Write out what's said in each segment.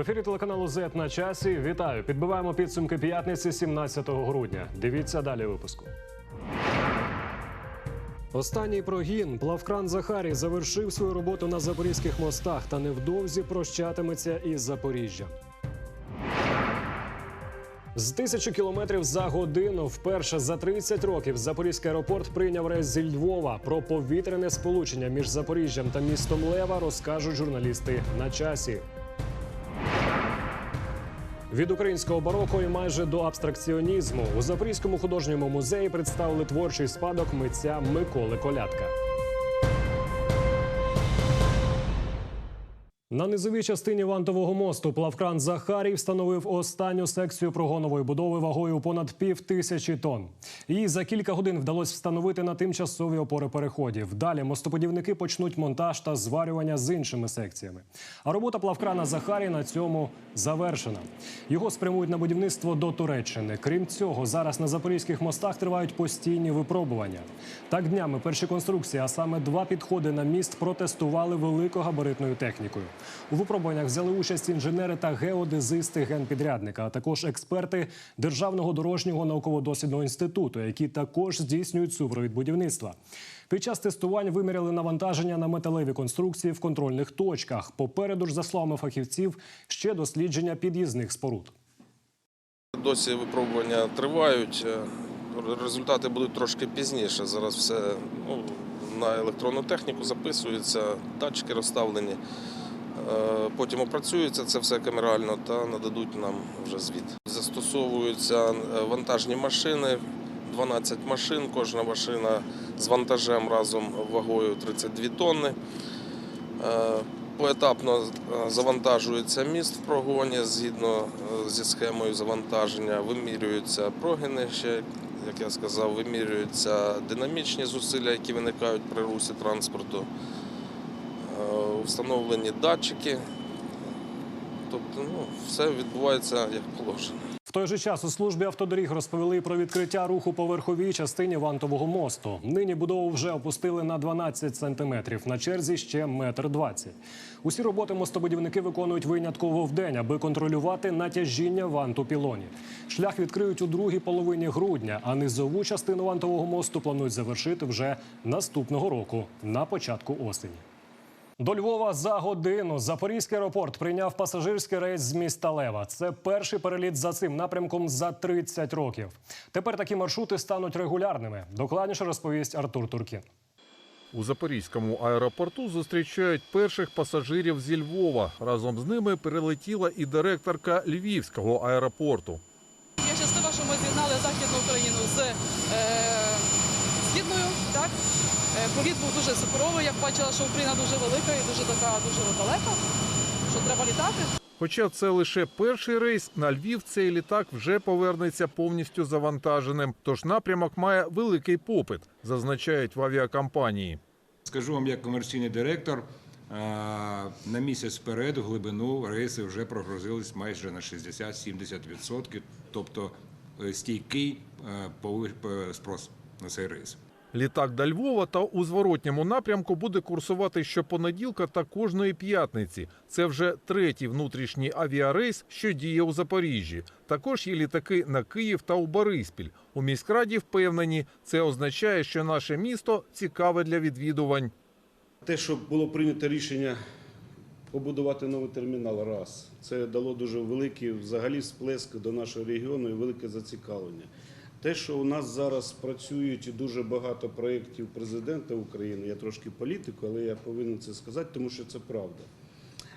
Ефірі телеканалу Z на часі. Вітаю! Підбиваємо підсумки п'ятниці 17 грудня. Дивіться далі випуску. Останній прогін плавкран Захарій завершив свою роботу на запорізьких мостах та невдовзі прощатиметься із Запоріжжям. З тисячі кілометрів за годину вперше за 30 років Запорізький аеропорт прийняв рейс зі Львова. Про повітряне сполучення між Запоріжжям та містом Лева розкажуть журналісти на часі. Від українського бароко і майже до абстракціонізму у Запорізькому художньому музеї представили творчий спадок митця Миколи Колядка. На низовій частині вантового мосту плавкран Захарій встановив останню секцію прогонової будови вагою понад пів тисячі тонн. Її за кілька годин вдалося встановити на тимчасові опори переходів. Далі мостоподівники почнуть монтаж та зварювання з іншими секціями. А робота плавкрана Захарій на цьому завершена. Його спрямують на будівництво до Туреччини. Крім цього, зараз на запорізьких мостах тривають постійні випробування. Так днями перші конструкції, а саме два підходи на міст, протестували великогабаритною технікою. У випробуваннях взяли участь інженери та геодезисти генпідрядника, а також експерти Державного дорожнього науково-дослідного інституту, які також здійснюють супровід будівництва. Під час тестувань виміряли навантаження на металеві конструкції в контрольних точках. Попереду ж, за словами фахівців, ще дослідження під'їзних споруд. Досі випробування тривають. е, Результати будуть трошки пізніше. Зараз все ну, на електронну техніку записується, датчики розставлені. Е, Потім опрацюється це все камерально та нададуть нам вже звіт. Застосовуються е, вантажні машини, 12 машин, кожна машина з вантажем разом вагою 32 тонни. Е, Поетапно завантажується міст в прогоні згідно зі схемою завантаження, вимірюються прогини ще, як я сказав, вимірюються динамічні зусилля, які виникають при русі транспорту, встановлені датчики. Тобто ну, все відбувається як положено. В той же час у службі автодоріг розповіли про відкриття руху по верховій частині вантового мосту. Нині будову вже опустили на 12 сантиметрів. На черзі ще метр двадцять. Усі роботи мостобудівники виконують винятково вдень, аби контролювати натяжіння ванту пілонів. Шлях відкриють у другій половині грудня, а низову частину вантового мосту планують завершити вже наступного року на початку осені. До Львова за годину Запорізький аеропорт прийняв пасажирський рейс з міста Лева. Це перший переліт за цим напрямком за 30 років. Тепер такі маршрути стануть регулярними. Докладніше розповість Артур Туркін. У Запорізькому аеропорту зустрічають перших пасажирів зі Львова. Разом з ними перелетіла і директорка Львівського аеропорту. Я щаслива, що ми з'єднали Західну Україну з е, Східною. Так? Політ був дуже суперовий. Я бачила, що Україна дуже велика і дуже така дуже далека, що треба літати. Хоча це лише перший рейс, на Львів цей літак вже повернеться повністю завантаженим. Тож напрямок має великий попит, зазначають в авіакомпанії. Скажу вам, як комерційний директор, на місяць вперед в глибину рейси вже прогрузились майже на 60-70%, тобто е, стійкий е, е, спрос на цей рейс. Літак до Львова та у зворотньому напрямку буде курсувати щопонеділка та кожної п'ятниці. Це вже третій внутрішній авіарейс, що діє у Запоріжжі. Також є літаки на Київ та у Бориспіль. У міськраді впевнені, це означає, що наше місто цікаве для відвідувань. Те, що було прийнято рішення побудувати новий термінал, раз це дало дуже великий взагалі сплеск до нашого регіону і велике зацікавлення. Те, що у нас зараз працюють дуже багато проєктів президента України, я трошки політику, але я повинен це сказати, тому що це правда.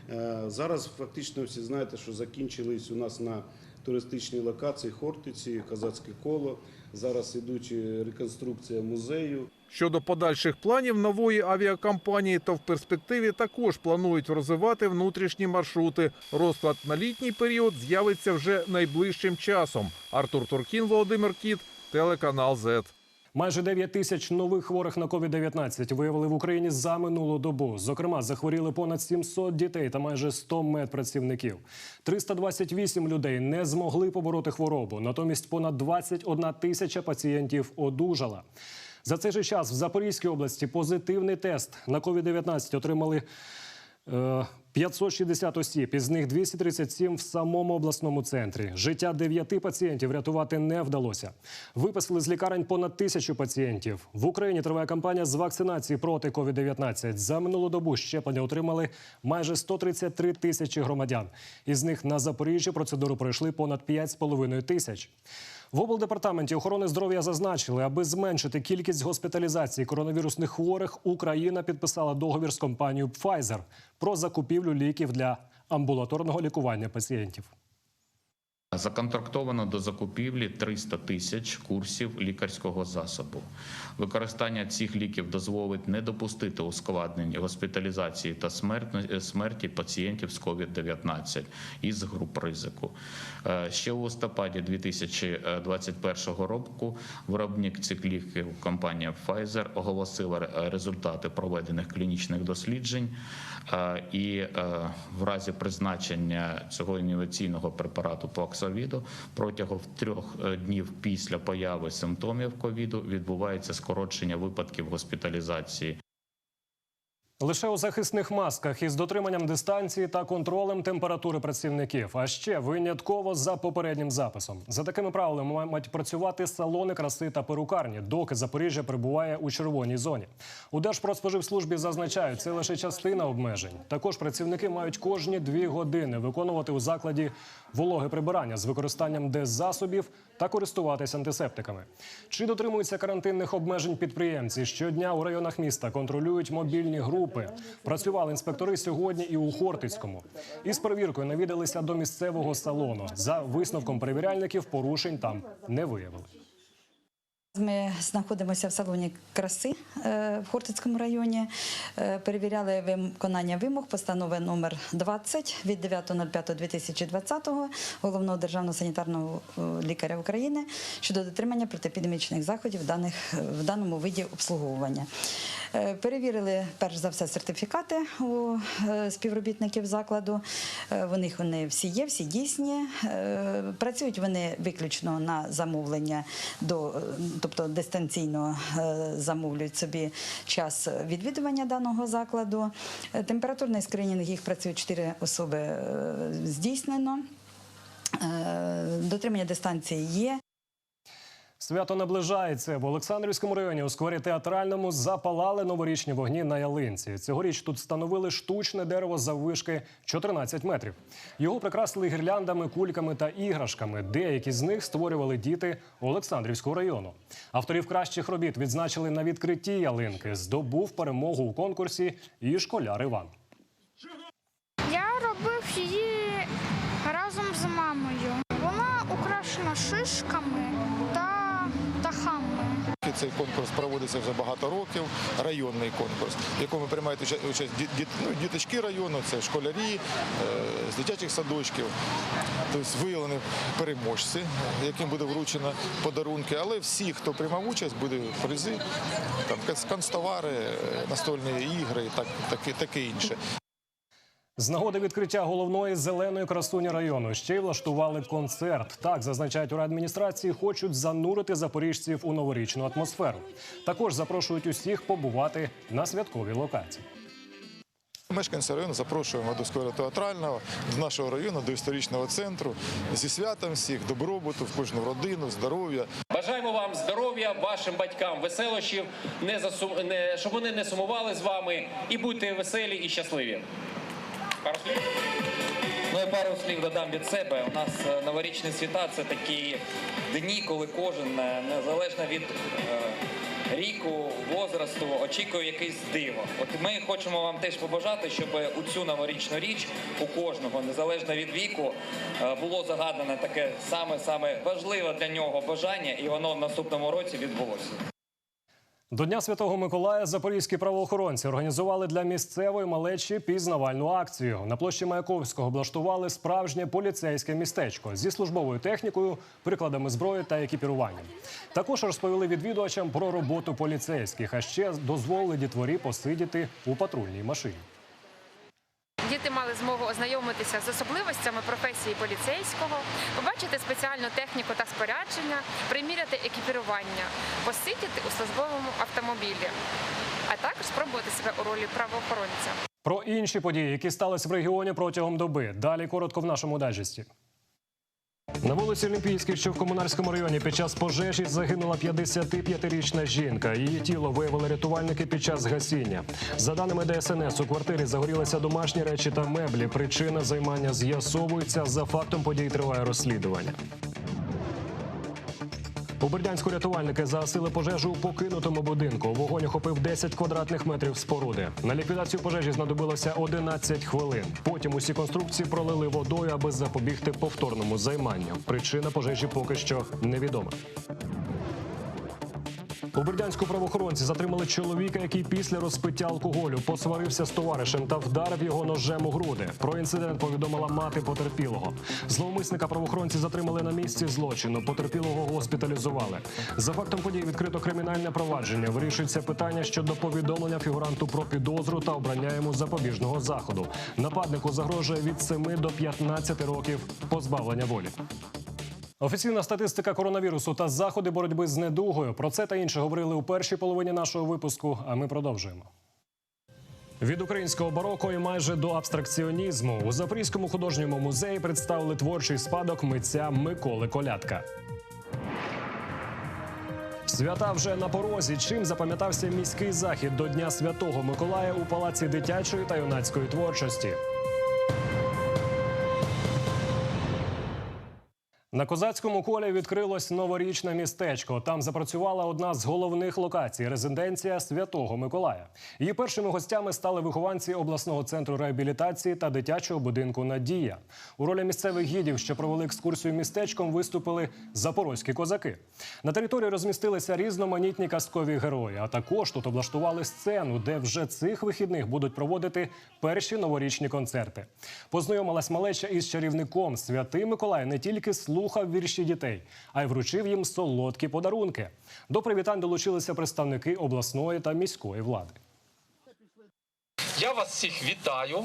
Е, Зараз фактично всі знаєте, що закінчились у нас на туристичній локації Хортиці, Казацьке коло. Зараз ідуть е, реконструкція музею. Щодо подальших планів нової авіакомпанії, то в перспективі також планують розвивати внутрішні маршрути. Розклад на літній період з'явиться вже найближчим часом. Артур Туркін, Володимир Кіт, телеканал ЗЕТ. Майже 9 тисяч нових хворих на COVID-19 виявили в Україні за минулу добу. Зокрема, захворіли понад 700 дітей та майже 100 медпрацівників. 328 людей не змогли побороти хворобу. Натомість понад 21 тисяча пацієнтів одужала. За цей же час в Запорізькій області позитивний тест на COVID-19 отримали е, 560 осіб, із них 237 в самому обласному центрі. Життя дев'яти пацієнтів рятувати не вдалося. Виписали з лікарень понад тисячу пацієнтів. В Україні триває кампанія з вакцинації проти COVID-19. За минулу добу щеплення отримали майже 133 тисячі громадян. Із них на Запоріжжі процедуру пройшли понад 5,5 тисяч. В облдепартаменті охорони здоров'я зазначили, аби зменшити кількість госпіталізацій коронавірусних хворих, Україна підписала договір з компанією Pfizer про закупівлю ліків для амбулаторного лікування пацієнтів. Законтрактовано до закупівлі 300 тисяч курсів лікарського засобу. Використання цих ліків дозволить не допустити ускладнень госпіталізації та смерті пацієнтів з COVID-19 із груп ризику. Е, Ще у листопаді 2021 року виробник цих ліків компанія Pfizer оголосила результати проведених клінічних досліджень. Е, І е, в разі призначення цього інноваційного препарату Паксовіду протягом трьох е, днів після появи симптомів ковіду відбувається скорочення випадків госпіталізації. Лише у захисних масках із дотриманням дистанції та контролем температури працівників, а ще винятково за попереднім записом. За такими правилами мають працювати салони краси та перукарні, доки Запоріжжя перебуває у червоній зоні. У Держпродспоживслужбі зазначають, це лише частина обмежень. Також працівники мають кожні дві години виконувати у закладі вологе прибирання з використанням деззасобів та користуватись антисептиками. Чи дотримуються карантинних обмежень підприємці? Щодня у районах міста контролюють мобільні групи. Працювали інспектори сьогодні і у Хортицькому. Із перевіркою навідалися до місцевого салону. За висновком перевіряльників порушень там не виявили. Ми знаходимося в салоні краси е, в Хортицькому районі. Е, Перевіряли виконання вимог постанови номер 20 від 9.05.2020 головного державного санітарного е, лікаря України щодо дотримання протиепідемічних заходів в, в даному виді обслуговування. Перевірили перш за все сертифікати у співробітників закладу. У них вони всі є, всі дійсні. Працюють вони виключно на замовлення до, тобто дистанційно е, замовлюють собі час відвідування даного закладу. Е, Температурний скринінг їх працює 4 особи е, здійснено. Дотримання дистанції є. Свято наближається в Олександрівському районі у скворі театральному запалали новорічні вогні на ялинці. Цьогоріч тут встановили штучне дерево заввишки 14 метрів. Його прикрасили гірляндами, кульками та іграшками. Деякі з них створювали діти Олександрівського району. Авторів кращих робіт відзначили на відкритті ялинки. Здобув перемогу у конкурсі і школяр Іван. Я робив її разом з мамою. Вона украшена шишками та. Цей конкурс проводиться вже багато років, районний конкурс, в якому приймають участь ну, діточки району, це школярі е, з дитячих садочків. Тобто виявлені переможці, яким буде вручено подарунки. Але всі, хто приймав участь, буде призи, там канцтовари, е, настольні ігри, і так, таке, таке інше. З нагоди відкриття головної зеленої красуні району ще й влаштували концерт. Так зазначають у адміністрації, хочуть занурити запоріжців у новорічну атмосферу. Також запрошують усіх побувати на святковій локації. Мешканці району запрошуємо до скверу театрального, до нашого району, до історичного центру. Зі святом всіх, добробуту, в кожну родину, здоров'я. Бажаємо вам здоров'я, вашим батькам веселощів, не засум... не... щоб вони не сумували з вами і будьте веселі і щасливі. Пару слів? Ну і пару слів додам від себе. У нас е, новорічні свята це такі дні, коли кожен, е, незалежно від е, ріку, возрасту, очікує якесь диво. От ми хочемо вам теж побажати, щоб у цю новорічну річ у кожного, незалежно від віку, було загадане таке саме саме важливе для нього бажання, і воно в наступному році відбулося. До Дня Святого Миколая запорізькі правоохоронці організували для місцевої малечі пізнавальну акцію. На площі Маяковського облаштували справжнє поліцейське містечко зі службовою технікою, прикладами зброї та екіпіруванням. Також розповіли відвідувачам про роботу поліцейських, а ще дозволили дітворі посидіти у патрульній машині. Діти мали змогу ознайомитися з особливостями професії поліцейського, побачити спеціальну техніку та спорядження, приміряти екіпірування, посидіти у службовому автомобілі, а також спробувати себе у ролі правоохоронця. Про інші події, які сталися в регіоні протягом доби. Далі коротко в нашому дайджесті. На вулиці Олімпійській, що в комунарському районі, під час пожежі загинула 55-річна жінка. Її тіло виявили рятувальники під час гасіння. За даними ДСНС, у квартирі загорілися домашні речі та меблі. Причина займання з'ясовується. За фактом подій триває розслідування. У Бердянську рятувальники загасили пожежу у покинутому будинку. Вогонь охопив 10 квадратних метрів споруди. На ліквідацію пожежі знадобилося 11 хвилин. Потім усі конструкції пролили водою, аби запобігти повторному займанню. Причина пожежі поки що невідома. У Бердянську правоохоронці затримали чоловіка, який після розпиття алкоголю посварився з товаришем та вдарив його ножем у груди. Про інцидент повідомила мати потерпілого. Зловмисника правоохоронці затримали на місці злочину. Потерпілого госпіталізували. За фактом події відкрито кримінальне провадження. Вирішується питання щодо повідомлення фігуранту про підозру та обрання йому запобіжного заходу. Нападнику загрожує від 7 до 15 років позбавлення волі. Офіційна статистика коронавірусу та заходи боротьби з недугою. Про це та інше говорили у першій половині нашого випуску. А ми продовжуємо. Від українського бароко і майже до абстракціонізму у Запорізькому художньому музеї представили творчий спадок митця Миколи Колядка. Свята вже на порозі. Чим запам'ятався міський захід до Дня Святого Миколая у палаці дитячої та юнацької творчості. На козацькому колі відкрилось новорічне містечко. Там запрацювала одна з головних локацій резиденція Святого Миколая. Її першими гостями стали вихованці обласного центру реабілітації та дитячого будинку Надія. У ролі місцевих гідів, що провели екскурсію містечком, виступили запорозькі козаки. На території розмістилися різноманітні казкові герої. А також тут облаштували сцену, де вже цих вихідних будуть проводити перші новорічні концерти. Познайомилась малеча із чарівником. Святий Миколай не тільки слухав вірші дітей, а й вручив їм солодкі подарунки. До привітань долучилися представники обласної та міської влади. Я вас всіх вітаю.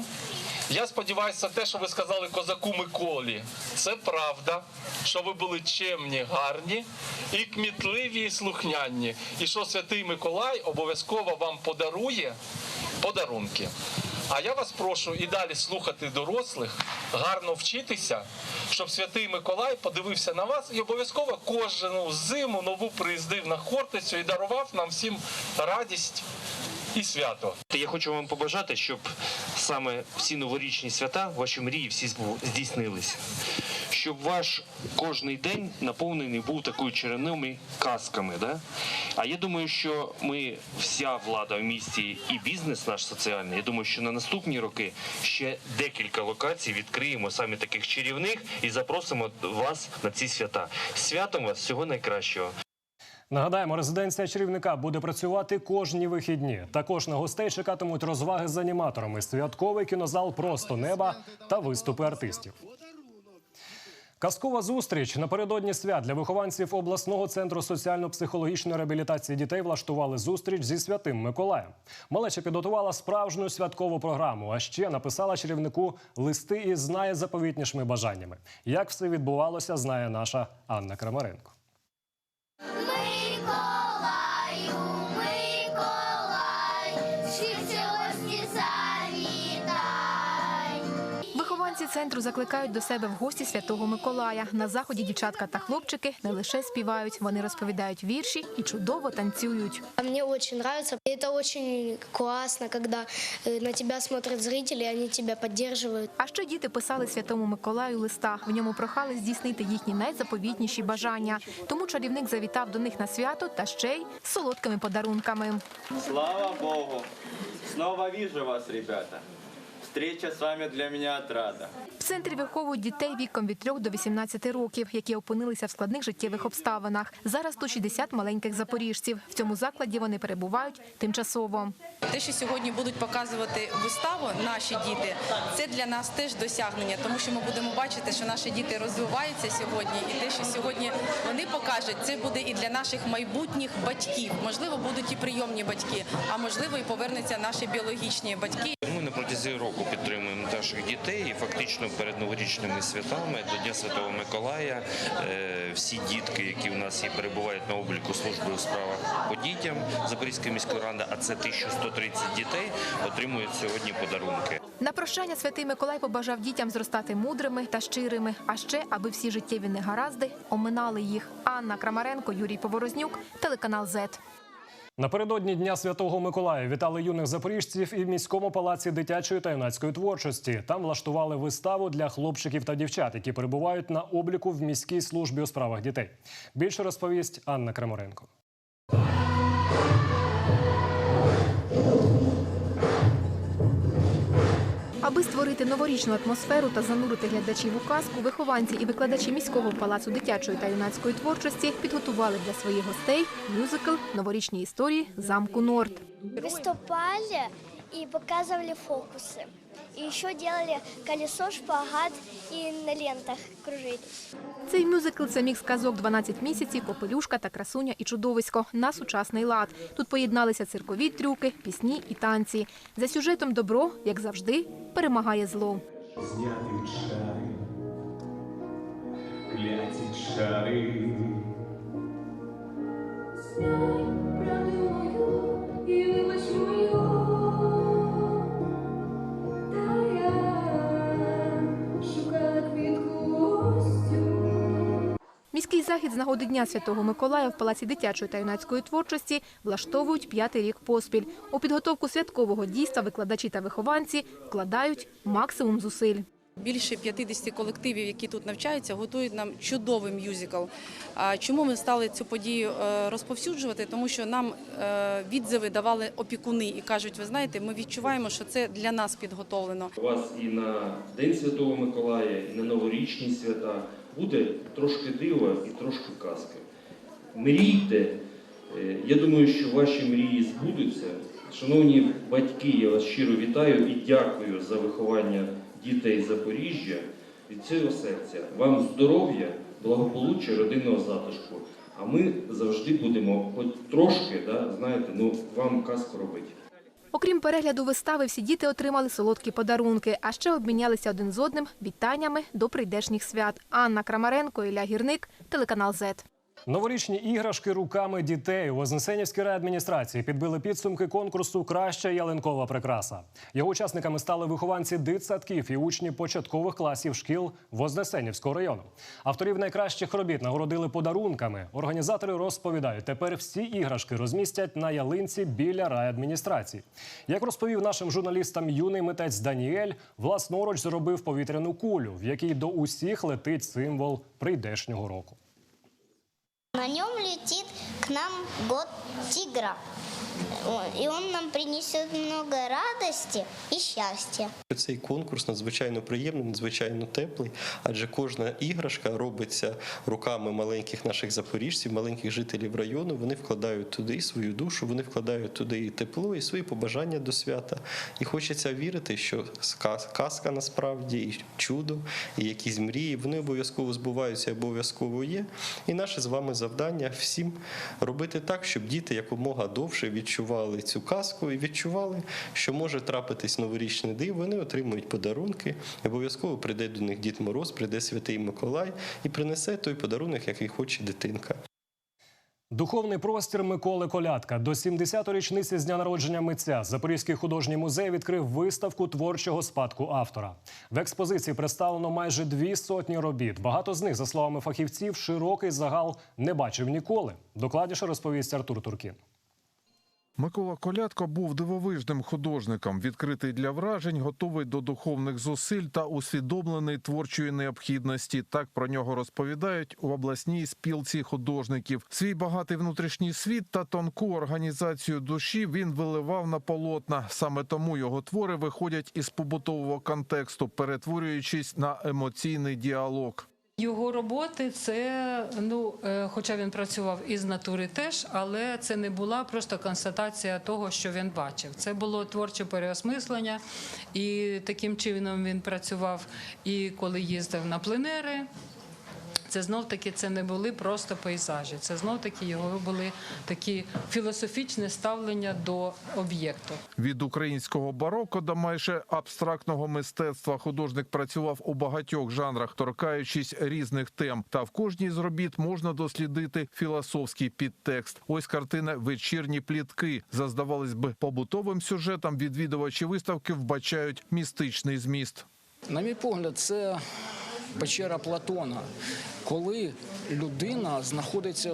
Я сподіваюся, те, що ви сказали козаку Миколі, це правда, що ви були чемні, гарні і кмітливі, і слухняні. І що святий Миколай обов'язково вам подарує подарунки. А я вас прошу і далі слухати дорослих, гарно вчитися, щоб святий Миколай подивився на вас і обов'язково кожну зиму нову приїздив на Хортицю і дарував нам всім радість і свято. Я хочу вам побажати, щоб саме всі новорічні свята, ваші мрії всі здійснились. Щоб ваш кожний день наповнений був такою чарівними казками. Да? А я думаю, що ми, вся влада в місті і бізнес наш соціальний, я думаю, що на наступні роки ще декілька локацій відкриємо саме таких чарівних і запросимо вас на ці свята. Святом вас всього найкращого. Нагадаємо, резиденція чарівника буде працювати кожні вихідні. Також на гостей чекатимуть розваги з аніматорами, святковий кінозал просто неба та виступи артистів. Казкова зустріч напередодні свят для вихованців обласного центру соціально-психологічної реабілітації дітей влаштували зустріч зі святим Миколаєм. Малеча підготувала справжню святкову програму, а ще написала чарівнику листи із найзаповітнішими бажаннями. Як все відбувалося, знає наша Анна Крамаренко. Вихованці центру закликають до себе в гості святого Миколая. На заході дівчатка та хлопчики не лише співають, вони розповідають вірші і чудово танцюють. Мне очень нравится. Это очень классно, когда э, на тебя смотрят зрители, они тебя поддерживают. А ще діти писали святому Миколаю листа. В ньому прохали здійснити їхні найзаповітніші бажання. Тому чарівник завітав до них на свято та ще й з солодкими подарунками. Слава Богу! Снова вижу вас, ребята. Встреча с вами для меня отрада. В центрі виховують дітей віком від 3 до 18 років, які опинилися в складних життєвих обставинах. Зараз 160 маленьких запоріжців. В цьому закладі вони перебувають тимчасово. Те, що сьогодні будуть показувати виставу наші діти, це для нас теж досягнення, тому що ми будемо бачити, що наші діти розвиваються сьогодні, і те, що сьогодні вони покажуть, це буде і для наших майбутніх батьків. Можливо, будуть і прийомні батьки, а можливо, і повернуться наші біологічні батьки. Ми на протязі року підтримуємо наших дітей і фактично перед новорічними святами до Дня Святого Миколая е, всі дітки, які у нас є, перебувають на обліку служби у справах по дітям Запорізької міської ради, а це 1130 дітей, отримують сьогодні подарунки. На прощання святий Миколай побажав дітям зростати мудрими та щирими, а ще, аби всі життєві негаразди оминали їх. Анна Крамаренко, Юрій Поворознюк, телеканал ЗЕТ. Напередодні Дня Святого Миколая вітали юних запоріжців і в міському палаці дитячої та юнацької творчості. Там влаштували виставу для хлопчиків та дівчат, які перебувають на обліку в міській службі у справах дітей. Більше розповість Анна Крамаренко. Аби створити новорічну атмосферу та занурити глядачів у казку, вихованці і викладачі міського палацу дитячої та юнацької творчості підготували для своїх гостей мюзикл Новорічні історії замку Норд. Выступали и показывали фокусы. И еще делали колесо, шпагат и на лентах кружились. Цей мюзикл це мікс казок «12 місяців, попелюшка та красуня і чудовисько на сучасний лад. Тут поєдналися циркові трюки, пісні і танці. За сюжетом добро, як завжди, перемагає зло. Зняти чари, кляті чари. Міський захід з нагоди Дня Святого Миколая в Палаці дитячої та юнацької творчості влаштовують п'ятий рік поспіль. У підготовку святкового дійства викладачі та вихованці вкладають максимум зусиль. Більше 50 колективів, які тут навчаються, готують нам чудовий мюзикл. А Чому ми стали цю подію е, розповсюджувати? Тому що нам е, відзиви давали опікуни і кажуть, ви знаєте, ми відчуваємо, що це для нас підготовлено. У вас і на День Святого Миколая, і на новорічні свята буде трошки дива і трошки казки. Мрійте. Е, Я думаю, що ваші мрії збудуться. Шановні батьки, я вас щиро вітаю і дякую за виховання дітей Запоріжжя від цього серця. Вам здоров'я, благополуччя, родинного затишку. А ми завжди будемо, хоч трошки, да, знаєте, ну вам казку робити. Окрім перегляду вистави, всі діти отримали солодкі подарунки, а ще обмінялися один з одним вітаннями до прийдешніх свят. Анна Крамаренко, Ілля Гірник, телеканал ЗЕТ. Новорічні іграшки руками дітей у Вознесенівській райадміністрації підбили підсумки конкурсу Краща ялинкова прикраса. Його учасниками стали вихованці дитсадків і учні початкових класів шкіл Вознесенівського району. Авторів найкращих робіт нагородили подарунками. Організатори розповідають, тепер всі іграшки розмістять на ялинці біля райадміністрації. Як розповів нашим журналістам юний митець Даніель, власноруч зробив повітряну кулю, в якій до усіх летить символ прийдешнього року. На нем летит к нам год тигра. И он нам принесет много радости и счастья. Цей конкурс надзвичайно приємний, надзвичайно теплий, адже кожна іграшка робиться руками маленьких наших запоріжців, маленьких жителів району. Вони вкладають туди і свою душу, вони вкладають туди і тепло, і свої побажання до свята. І хочеться вірити, що казка насправді і чудо, і якісь мрії вони обов'язково збуваються, і обов'язково є. І наше з вами завдання всім робити так, щоб діти якомога довше відчували цю казку і відчували, що може трапитись новорічне диво. Вони отримують подарунки. Обов'язково прийде до них Дід Мороз, прийде Святий Миколай і принесе той подарунок, який хоче дитинка. Духовний простір Миколи Колядка до 70-ї річниці з дня народження митця Запорізький художній музей відкрив виставку творчого спадку автора. В експозиції представлено майже дві сотні робіт. Багато з них, за словами фахівців, широкий загал не бачив ніколи. Докладніше розповість Артур Туркін. Микола Колядко був дивовижним художником, відкритий для вражень, готовий до духовних зусиль та усвідомлений творчої необхідності. Так про нього розповідають у обласній спілці художників. Свій багатий внутрішній світ та тонку організацію душі він виливав на полотна. Саме тому його твори виходять із побутового контексту, перетворюючись на емоційний діалог. Його роботи це, ну, е, хоча він працював із натури теж, але це не була просто констатація того, що він бачив. Це було творче переосмислення, і таким чином він працював і коли їздив на пленери. Це знов таки це не були просто пейзажі. Це знов таки його були такі філософічне ставлення до об'єкту. Від українського бароко до майже абстрактного мистецтва художник працював у багатьох жанрах, торкаючись різних тем. Та в кожній з робіт можна дослідити філософський підтекст. Ось картина Вечірні плітки. За здавалось би побутовим сюжетом відвідувачі виставки вбачають містичний зміст. На мій погляд, це печера Платона, коли людина знаходиться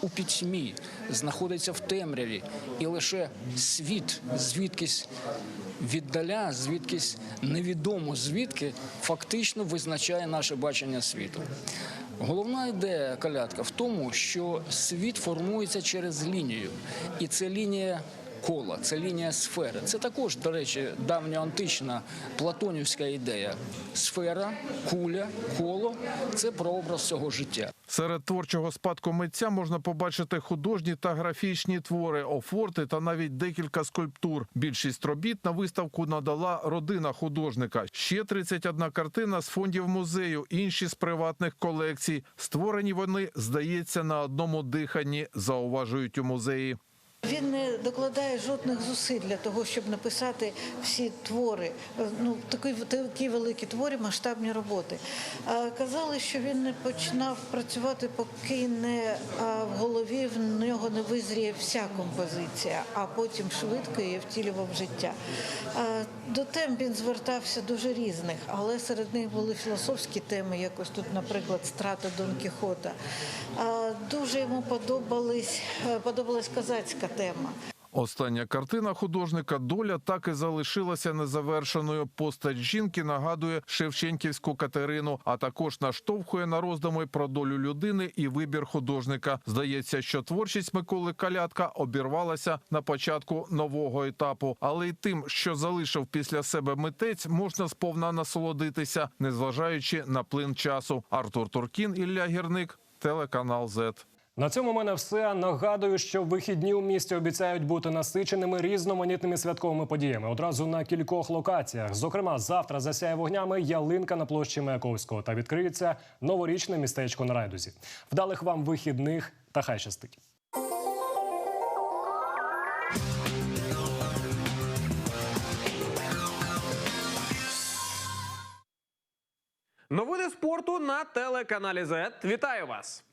у пітьмі, знаходиться в темряві, і лише світ звідкись віддаля, звідкись невідомо звідки фактично визначає наше бачення світу. Головна ідея калятка в тому, що світ формується через лінію, і це лінія кола, це лінія сфери. Це також, до речі, давньоантична платонівська ідея. Сфера, куля, коло це прообраз цього життя. Серед творчого спадку митця можна побачити художні та графічні твори, офорти та навіть декілька скульптур. Більшість робіт на виставку надала родина художника. Ще 31 картина з фондів музею, інші з приватних колекцій. Створені вони, здається, на одному диханні, зауважують у музеї. Він не докладає жодних зусиль для того, щоб написати всі твори. Е, Ну такі, такі великі твори, масштабні роботи. А казали, що він не починав працювати, поки не а, в голові в нього не визріє вся композиція, а потім швидко її втілював життя. А, До тем він звертався дуже різних, але серед них були філософські теми, як ось тут, наприклад, страта Дон Кіхота. А, Дуже йому подобались, е, подобалась козацька тема. Остання картина художника доля так і залишилася незавершеною. Постать жінки нагадує Шевченківську Катерину, а також наштовхує на роздуми про долю людини і вибір художника. Здається, що творчість Миколи Калятка обірвалася на початку нового етапу, але й тим, що залишив після себе митець, можна сповна насолодитися, незважаючи на плин часу. Артур Туркін, Ілля Гірник, телеканал ЗЕТ. На цьому в мене все. Нагадую, що вихідні у місті обіцяють бути насиченими різноманітними святковими подіями одразу на кількох локаціях. Зокрема, завтра засяє вогнями ялинка на площі Маяковського та відкриється новорічне містечко на райдузі. Вдалих вам вихідних та хай щастить. Новини спорту на телеканалі Z. Вітаю вас!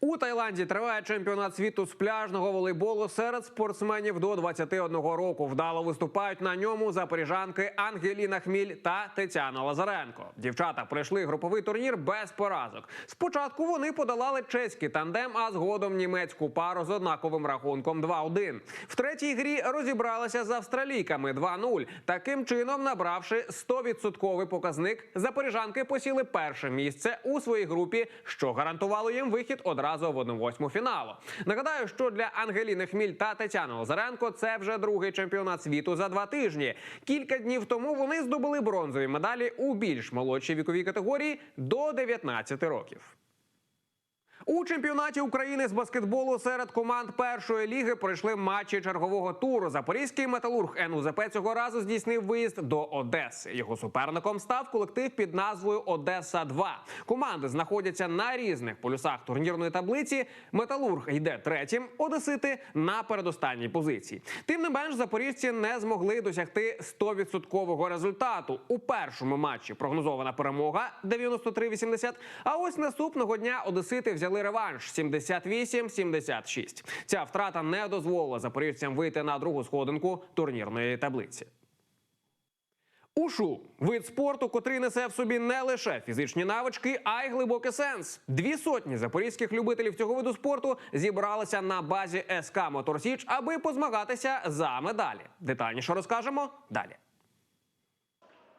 У Таїланді триває чемпіонат світу з пляжного волейболу серед спортсменів до 21 року. Вдало виступають на ньому запоріжанки Ангеліна Хміль та Тетяна Лазаренко. Дівчата пройшли груповий турнір без поразок. Спочатку вони подолали чеський тандем, а згодом німецьку пару з однаковим рахунком 2-1. В третій грі розібралися з австралійками 2-0. Таким чином, набравши 100% показник, запоріжанки посіли перше місце у своїй групі, що гарантувало їм вихід одразу в 1-8 фіналу. Нагадаю, що для Ангеліни Хміль та Тетяни Лазаренко це вже другий чемпіонат світу за два тижні. Кілька днів тому вони здобули бронзові медалі у більш молодшій віковій категорії до 19 років. У чемпіонаті України з баскетболу серед команд першої ліги пройшли матчі чергового туру. Запорізький металург НУЗП цього разу здійснив виїзд до Одеси. Його суперником став колектив під назвою Одеса 2 Команди знаходяться на різних полюсах турнірної таблиці. Металург йде третім, Одесити на передостанній позиції. Тим не менш, запоріжці не змогли досягти 100% результату. У першому матчі прогнозована перемога 93-80, А ось наступного дня Одесити взяли реванш 78-76. Ця втрата не дозволила запоріжцям вийти на другу сходинку турнірної таблиці. Ушу вид спорту, котрий несе в собі не лише фізичні навички, а й глибокий сенс. Дві сотні запорізьких любителів цього виду спорту зібралися на базі СК Моторсіч, аби позмагатися за медалі. Детальніше розкажемо далі.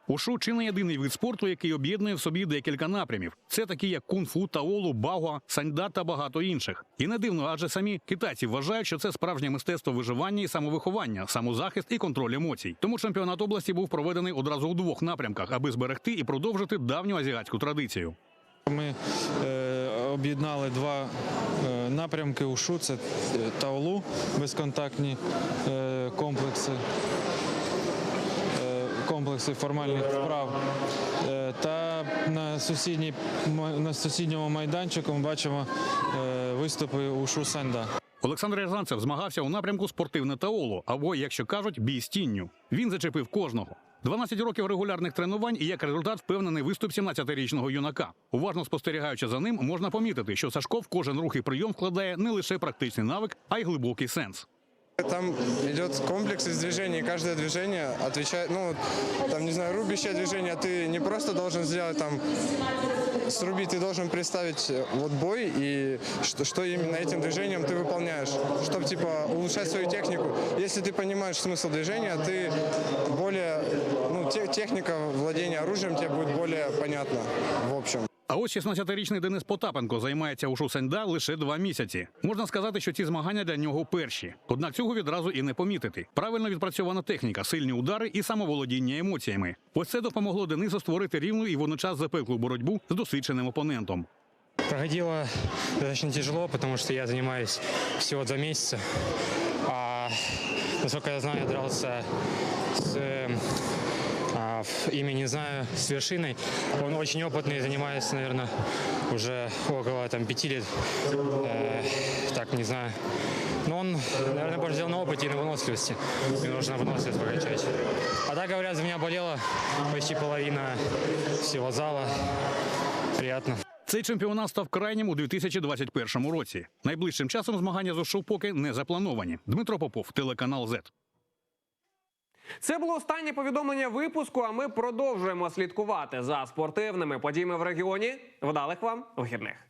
Ушу чи не єдиний вид спорту, який об'єднує в собі декілька напрямів. Це такі, як кунг-фу, таолу, багуа, саньда та багато інших. І не дивно, адже самі китайці вважають, що це справжнє мистецтво виживання і самовиховання, самозахист і контроль емоцій. Тому чемпіонат області був проведений одразу у двох напрямках, аби зберегти і продовжити давню азіатську традицію. Ми е, об'єднали два е, напрямки УШУ. Це е, таолу, безконтактні е, комплекси, комплекси формальних вправ е, та на, сусідній, на сусідньому майданчику ми бачимо е, виступи Ушу Санда. Олександр Рязанцев змагався у напрямку спортивне таоло, або, якщо кажуть, бій з тінню. Він зачепив кожного. 12 років регулярних тренувань і як результат впевнений виступ 17-річного юнака. Уважно спостерігаючи за ним, можна помітити, що Сашко в кожен рух і прийом вкладає не лише практичний навик, а й глибокий сенс. Там идет комплекс из движений, каждое движение отвечает, ну, там, не знаю, рубящее движение, ты не просто должен сделать там, срубить, ты должен представить э, вот бой и что, что именно этим движением ты выполняешь, чтобы, типа, улучшать свою технику. Если ты понимаешь смысл движения, ты более, ну, те- техника владения оружием тебе будет более понятна, в общем. А ось 16-річний Денис Потапенко займається у Шусенда лише два місяці. Можна сказати, що ці змагання для нього перші. Однак цього відразу і не помітити. Правильно відпрацьована техніка, сильні удари і самоволодіння емоціями. Ось це допомогло Денису створити рівну і водночас запеклу боротьбу з досвідченим опонентом. Проходило достаточно тяжело, потому что я занимаюсь всего два месяца. А, насколько я знаю, я дрался э, а, в- имя не знаю, с вершиной. Он очень опытный, занимается, наверное, уже около там, пяти лет. Э, так, не знаю. Но он, наверное, больше взял на опыте и на выносливости. Мне нужно выносливость прокачать. А так, говорят, за меня болела почти половина всего зала. Приятно. Цей чемпіонат став крайнім у 2021 році. Найближчим часом змагання з УШУ поки не заплановані. Дмитро Попов, телеканал ЗЕТ. Це було останнє повідомлення випуску. А ми продовжуємо слідкувати за спортивними подіями в регіоні. Вдалих вам вихідних.